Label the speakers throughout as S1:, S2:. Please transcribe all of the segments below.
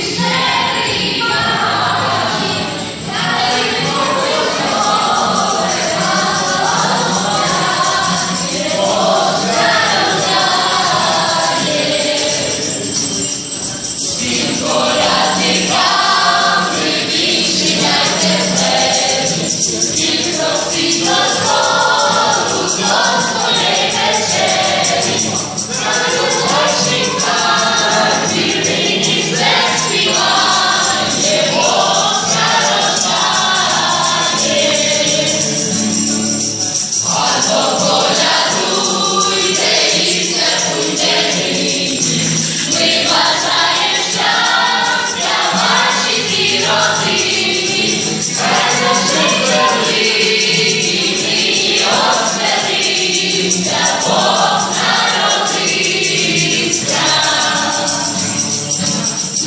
S1: Krishna.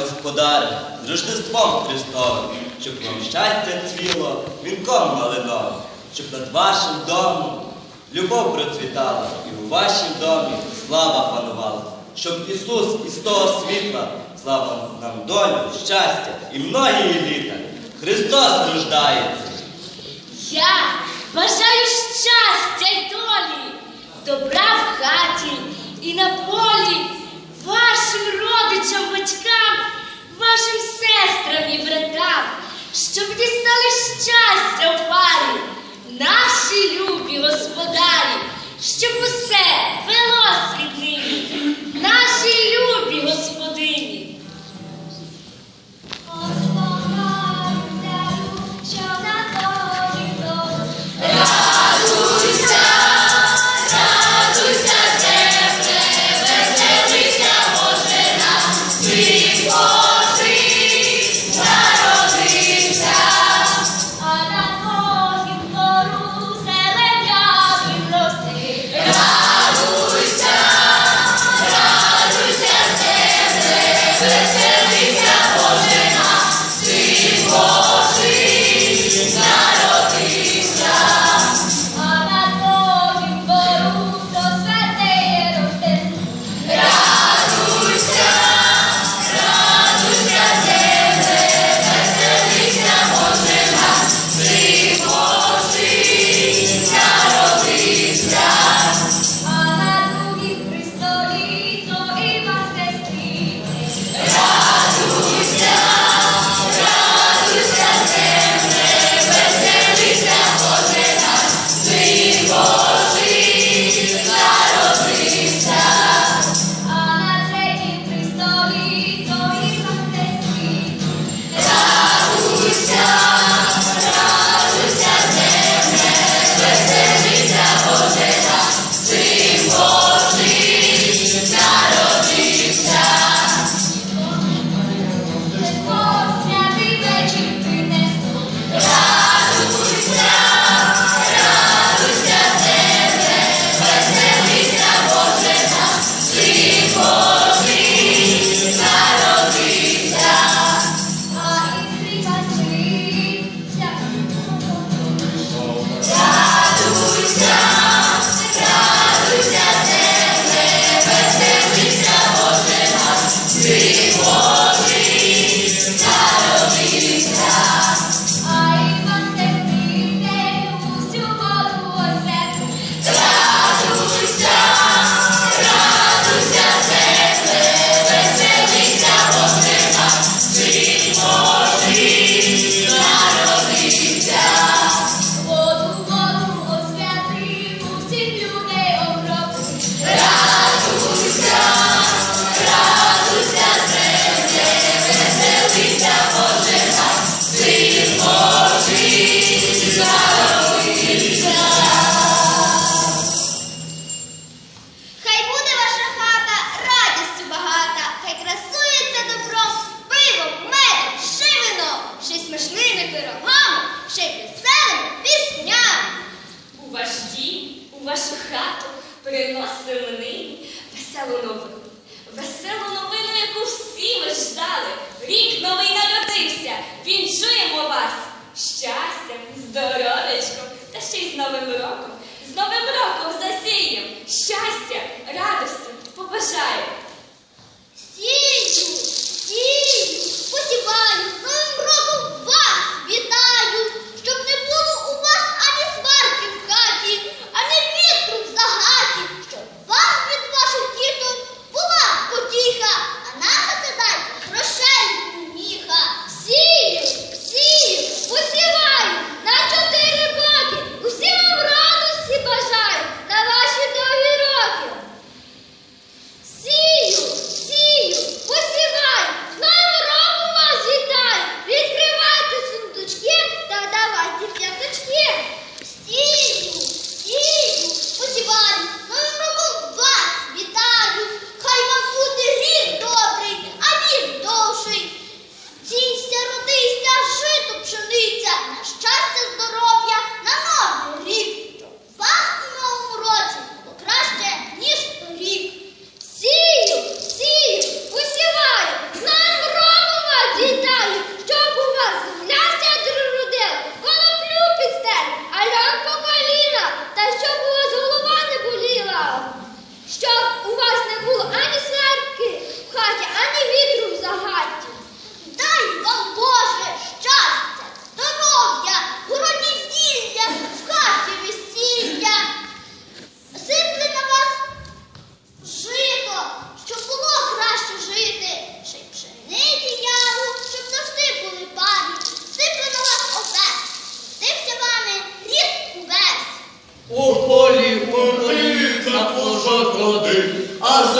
S1: господаря з Рождеством Христовим, щоб вам щастя цвіло вінком малиновим, щоб над вашим домом любов процвітала і у вашім домі слава панувала, щоб Ісус із того світла слава нам долю, щастя і многії літа. Христос рождається.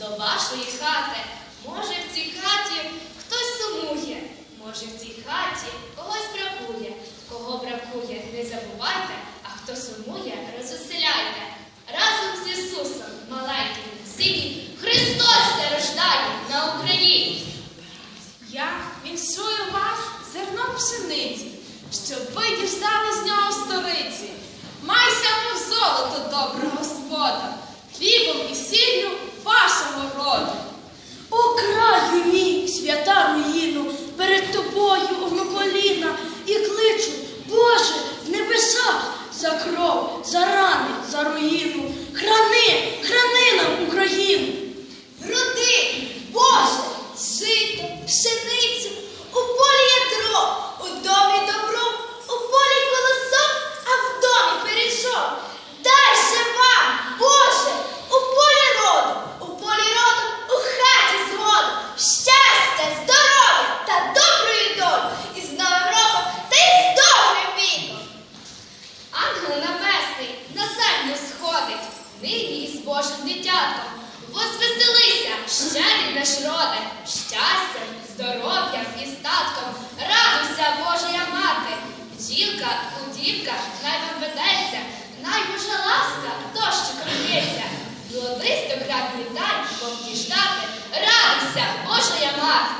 S2: до вашої хати. Може, в цій хаті хтось сумує, може, в цій хаті когось бракує. Кого бракує, не забувайте, а хто сумує, розвеселяйте. Разом з Ісусом, маленьким, синій, Христос рождає на Україні.
S3: Я віншую вас зерном пшениці, щоб ви діждали з нього столиці. Майся в золото доброго Господа, хлібом і сіллю вашого роду.
S4: О, краю мій, свята руїну, перед тобою, о коліна, і кличу, Боже, в небесах.
S5: здоров'ям і статком,
S2: радуйся, Божа мати, жінка, у най хай ведеться, най Божа ласка дощиком лється, Золотистим град літай, повтіждати, радуйся, Божа мати.